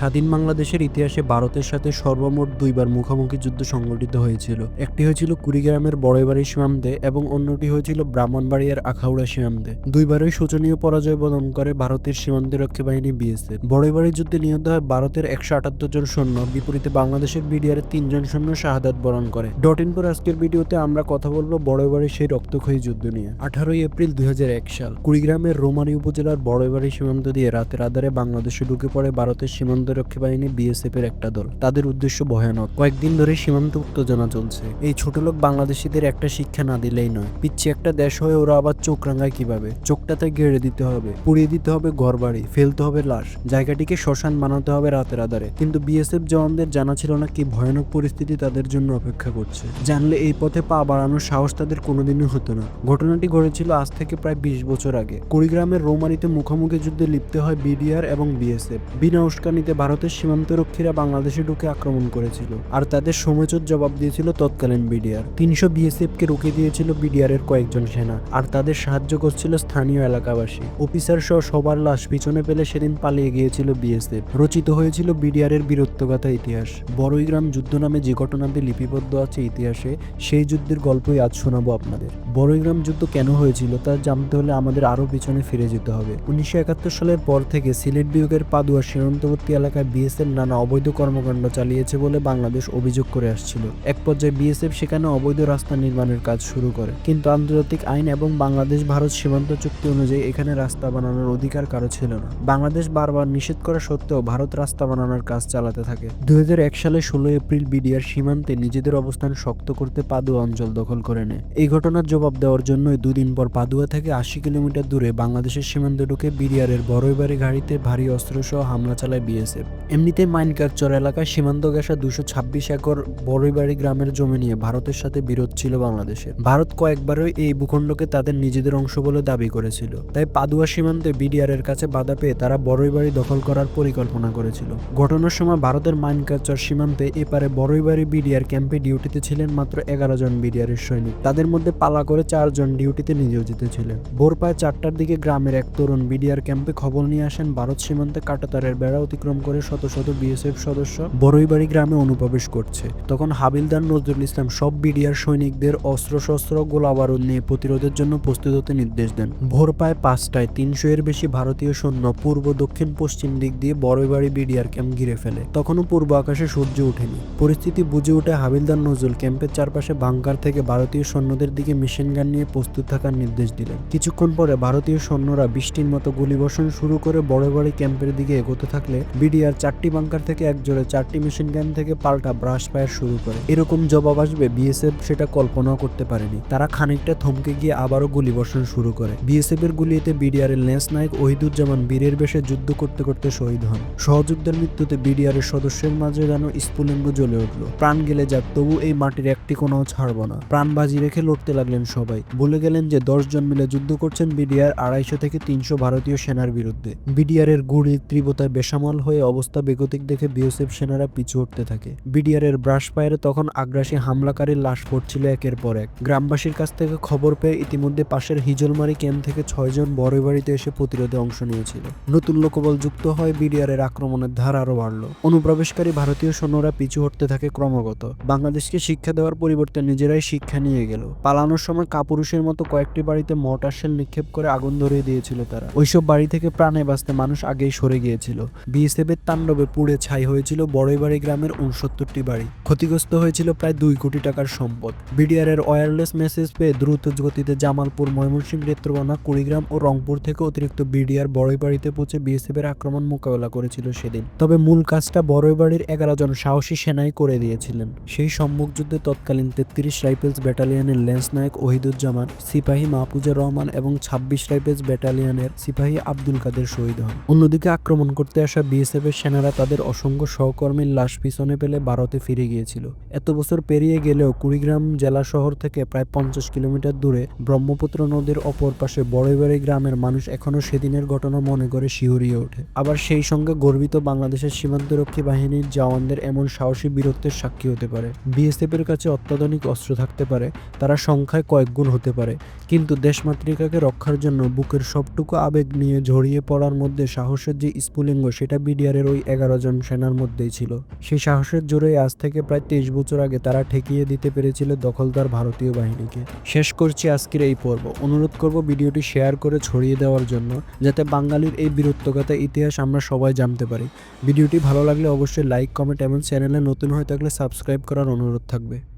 স্বাধীন বাংলাদেশের ইতিহাসে ভারতের সাথে সর্বমোট দুইবার মুখোমুখি যুদ্ধ সংঘটিত হয়েছিল। একটি হয়েছিল কুড়িগ্রামের বড়ইবাড়ি সীমান্তে এবং অন্যটি হয়েছিল ব্রাহ্মণবাড়িয়ার আখাউড়া সীমান্তে। দুইবারই শোচনীয় পরাজয় বদন করে ভারতের সীমান্তরক্ষী বাহিনী বিএসএফ। বড়ইবাড়ি যুদ্ধে নিহত হয় ভারতের একশো আটাত্তর জন সৈন্য। বিপরীতে বাংলাদেশের বিডিআরের তিনজন সৈন্য শাহাদাত বরণ করে। ডট ইন পর আজকের ভিডিওতে আমরা কথা বলব বড়ইবাড়ির সেই রক্তক্ষয়ী যুদ্ধ নিয়ে। আঠারোই এপ্রিল দুই হাজার এক সাল। কুড়িগ্রামের রোমানী উপজেলার বড়ইবাড়ি সীমান্ত দিয়ে রাতের আধারে বাংলাদেশে ঢুকে পড়ে ভারতের সীমান্তরক্ষী বাহিনী বিএসএফ এর একটা দল। তাদের উদ্দেশ্য ভয়ানক। কয়েকদিন ধরে সীমান্ত উত্তেজনা চলছে। এই ছোট লোক বাংলাদেশিদের একটা শিক্ষা না দিলেই নয়। পিচ্ছি একটা দেশ হয়ে ওরা আবার চোখ রাঙায় কীভাবে? চোখটাতে গেড়ে দিতে হবে। পুড়িয়ে দিতে হবে ঘরবাড়ি, ফেলতে হবে লাশ। জায়গাটিকে শ্মশান বানাতে হবে রাতের আধারে। কিন্তু বিএসএফ জওয়ানদের জানা ছিল না কি ভয়ানক পরিস্থিতি তাদের জন্য অপেক্ষা করছে। জানলে এই পথে পা বাড়ানোর সাহস তাদের কোনোদিনই হতো না। ঘটনাটি ঘটেছিল আজ থেকে প্রায় বিশ বছর আগে। কুড়িগ্রামের রৌমারিতে মুখোমুখি যুদ্ধে লিপ্ত হয় বিডিআর এবং বিএসএফ। বিনা উস্কানিতে ভারতের সীমান্তরক্ষীরা বাংলাদেশে ঢুকে আক্রমণ করেছিল আর তাদের সমচোর জবাব দিয়েছিল তৎকালীন বিডিআর। তিনশো বিএসএফ কে রুখে দিয়েছিল বিডিআর এর কয়েকজন সেনা, আর তাদের সাহায্য করছিল স্থানীয় এলাকাবাসী। অফিসার সহ সবার লাশ পিছনে পেলে সেদিন পালিয়ে গিয়েছিল বিএসএফ। রচিত হয়েছিল বিডিআর এর বীরত্বগাথা ইতিহাস। বড়ইগ্রাম যুদ্ধ নামে যে ঘটনাটি লিপিবদ্ধ আছে ইতিহাসে, সেই যুদ্ধের গল্পই আজ শোনাবো আপনাদের। বড়ইগ্রাম যুদ্ধ কেন হয়েছিল তা জানতে হলে আমাদের আরও পিছনে ফিরে যেতে হবে। উনিশশো একাত্তর সালের পর থেকে সিলেট বিভাগের পাদুয়া সীমান্তবর্তী এলাকায় বিএসএফ নানা অবৈধ কর্মকাণ্ড চালিয়েছে বলে বাংলাদেশ অভিযোগ করে আসছিল। এক পর্যায়ে বিএসএফ সেখানে অবৈধ রাস্তা নির্মাণের কাজ শুরু করে। কিন্তু আন্তর্জাতিক আইন এবং বাংলাদেশ ভারত সীমান্ত চুক্তি অনুযায়ী এখানে রাস্তা বানানোর অধিকার কারও ছিল না। বাংলাদেশ বারবার নিষেধ করা সত্ত্বেও ভারত রাস্তা বানানোর কাজ চালাতে থাকে। দুই হাজার এক সালে ষোলো এপ্রিল বিডিআর সীমান্তে নিজেদের অবস্থান শক্ত করতে পাদুয়া অঞ্চল দখল করে নেয়। এই ঘটনার জবাব দেওয়ার জন্যই দুদিন পর পাদুয়া থেকে আশি কিলোমিটার দূরে বাংলাদেশের সীমান্তে ঢুকে বিডিআর এর বড়ইবাড়ি গাড়িতে ভারী অস্ত্র সহ হামলা চালায় বিএসএফ। এমনিতে মাইনকারচর এলাকায় সীমান্ত ঘেঁষা দুশো ছাব্বিশ একর বড়ইবাড়ি গ্রামের জমি নিয়ে ভারতের সাথে বিরোধ ছিল বাংলাদেশের ভারত কয়েকবারই এই ভূখণ্ডকে তাদের নিজেদের অংশ বলে দাবি করেছিল। তাই পাদুয়া সীমান্তে বিডিআর এর কাছে বাধা পেয়ে তারা বড়ইবাড়ি দখল করার পরিকল্পনা করেছিল। ঘটনার সময় ভারতের মাইনকারচর সীমান্তে এপারে বড়ইবাড়ি বিডিআর ক্যাম্পে ডিউটিতে ছিলেন মাত্র এগারো জন বিডিআর এর সৈনিক। তাদের মধ্যে পালা করে চারজন ডিউটিতে নিয়োজিত ছিলেন। ভোর প্রায় চারটার দিকে গ্রামের এক তরুণ বিডিআর ক্যাম্পে খবর নিয়ে আসেন ভারত সীমান্তে কাটাতারের বেড়া অতিক্রম করে শত শত বিএসএফ সদস্য বড়ইবাড়ি গ্রামে অনুপ্রবেশ করছে। তখন হাবিলদার নজরুল ইসলাম সব বিডিআর সৈনিকদের অস্ত্র শস্ত্র গোলা বারুদ নিয়ে প্রতিরোধের জন্য প্রস্তুত হতে নির্দেশ দেন। ভোর প্রায় পাঁচটায় তিনশো এর বেশি ভারতীয় সৈন্য পূর্ব, দক্ষিণ, পশ্চিম দিক দিয়ে বড়ইবাড়ি বিডিআর ক্যাম্প ঘিরে ফেলে। তখনও পূর্ব আকাশে সূর্য ওঠেনি। পরিস্থিতি বুঝে উঠে হাবিলদার নজরুল ক্যাম্পের চারপাশে বাংকার থেকে ভারতীয় সৈন্যদের দিকে মেশিন গান নিয়ে প্রস্তুত থাকার নির্দেশ দিলেন। কিছুক্ষণ পরে ভারতীয় সৈন্যরা বৃষ্টির মতো গুলিবর্ষণ শুরু করে বড় বড় ক্যাম্পের দিকে এগোতে থাকলে বিডিআর চারটি বাংকার থেকে এক জোরে চারটি মেশিন গান থেকে পাল্টা ব্রাশ ফায়ার শুরু করে। এরকম জবাব আসবে বিএসএফ সেটা কল্পনাও করতে পারেনি। তারা খানিকটা থমকে গিয়ে আবারও গুলিবর্ষণ শুরু করে। বিএসএফ এর গুলিতে বিডিআর এর লেন্স নায়ক ওহিদুজ্জামান বীরের বেশে যুদ্ধ করতে করতে শহীদ হন। সহযোগীদের মৃত্যুতে বিডিআর এর সদস্যের মাঝে যেন স্ফুলিঙ্গ জ্বলে উঠল। প্রাণ গেলে যাক, তবু এই মাটির একটি কোনাও ছাড়ব না। প্রাণ বাজি রেখে লড়তে লাগলেন সবাই। বলে গেলেন যে দশ জন মিলে যুদ্ধ করছেন বিডিআর আড়াইশো থেকে তিনশো ভারতীয় সেনার বিরুদ্ধে। বিডিআর এর গুড়ির তীব্রতায় বেসামাল হয়ে অবস্থা বেগতিক দেখে বিএসএফ সেনারা পিছু উঠতে থাকে। বিডিআর এর ব্রাশ ফায়ারে তখন আগ্রাসী হামলাকারীর লাশ পড়ছিল একের পর এক। গ্রামবাসীর কাছ থেকে খবর পেয়ে ইতিমধ্যে পাশের হিজলমারি ক্যাম্প থেকে ছয়জন বড় বাড়িতে এসে প্রতিরোধে অংশ নিয়েছিল। নতুন লোকবল যুক্ত হয় বিডিআর এর আক্রমণের ধার আরও বাড়লো। অনুপ্রবেশকারী ভারতীয় সৈন্যরা পিছু হটতে থাকে ক্রমাগত। বাংলাদেশকে শিক্ষা দেওয়ার পরিবর্তে নিজেরাই শিক্ষা নিয়ে গেল। পালানোর সময় কাপুরুষের মতো কয়েকটি বাড়িতে মর্টার শেল নিক্ষেপ করে আগুন ধরিয়ে দিয়েছিল তারা। ওইসব বাড়ি থেকে প্রাণে বাঁচতে মানুষ আগেই সরে গিয়েছিল। বিএসএফের তাণ্ডবে পুড়ে ছাই হয়েছিল বড়ইবাড়ি গ্রামের উনসত্তরটি বাড়ি। ক্ষতিগ্রস্ত হয়েছিল প্রায় দুই কোটি টাকার সম্পদ। বিডিআর এর ওয়্যারলেস মেসেজ পেয়ে দ্রুত গতিতে জামালপুর, ময়মনসিংহ, নেত্রকোনা, কুড়িগ্রাম ও রংপুর থেকে অতিরিক্ত বিডিআর বড়ইবাড়িতে পৌঁছে বিএসএফ এর আক্রমণ মোকাবেলা করেছিল সেদিন। তবে মূল কাজটা বড়ইবাড়ির এগারো জন সাহসী সেনাই করে দিয়েছিলেন। সেই সম্মুখ যুদ্ধে তৎকালীন তেত্রিশ রাইফেলস ব্যাটালিয়নের লেন্স নায়ক ওহিদুজ্জামান, সিপাহী মাহফুজুর রহমান এবং ছাব্বিশ রাইফেলস ব্যাটালিয়নের সিপাহী আব্দুল কাদের শহীদ হন। অন্যদিকে আক্রমণ করতে আসা বিএসএফ এর সেনারা তাদের অসংখ্য সহকর্মীর লাশ পিছনে পেলে ভারতে ফিরে গিয়েছিল। এত বছর পেরিয়ে গেলেও কুড়িগ্রাম জেলা শহর থেকে প্রায় পঞ্চাশ কিলোমিটার দূরে ব্রহ্মপুত্র নদীর অপর পাশে বড়ইবাড়ি গ্রামের মানুষ এখনও সেদিনের ঘটনা মনে করে শিহরিয়ে ওঠে। আবার সেই সঙ্গে গর্বিত বাংলাদেশের সীমান্তরক্ষী বাহিনীর জওয়ানদের এমন সাহসী বীরত্বের সাক্ষী হতে পারে। বিএসএফ এর কাছে অত্যাধুনিক অস্ত্র থাকতে পারে, তারা সংখ্যায় কয়েকগুণ হতে পারে। কিন্তু দেশমাতৃকাকে রক্ষার জন্য বুকের সবটুকু আবেগ নিয়ে ঝরিয়ে পড়ার মধ্যে সাহসের যে স্ফুলিঙ্গ, সেটা বিডিআর কুচবিহারের ওই এগারো জন সেনার মধ্যেই ছিল। সেই সাহসের জোরে আজ থেকে প্রায় তেইশ বছর আগে তারা ঠেকিয়ে দিতে পেরেছিল দখলদার ভারতীয় বাহিনীকে। শেষ করছি আজকের এই পর্ব। অনুরোধ করব ভিডিওটি শেয়ার করে ছড়িয়ে দেওয়ার জন্য, যাতে বাঙালির এই বীরত্বগাথা ইতিহাস আমরা সবাই জানতে পারি। ভিডিওটি ভালো লাগলে অবশ্যই লাইক, কমেন্ট এবং চ্যানেলে নতুন হয়ে থাকলে সাবস্ক্রাইব করার অনুরোধ থাকবে।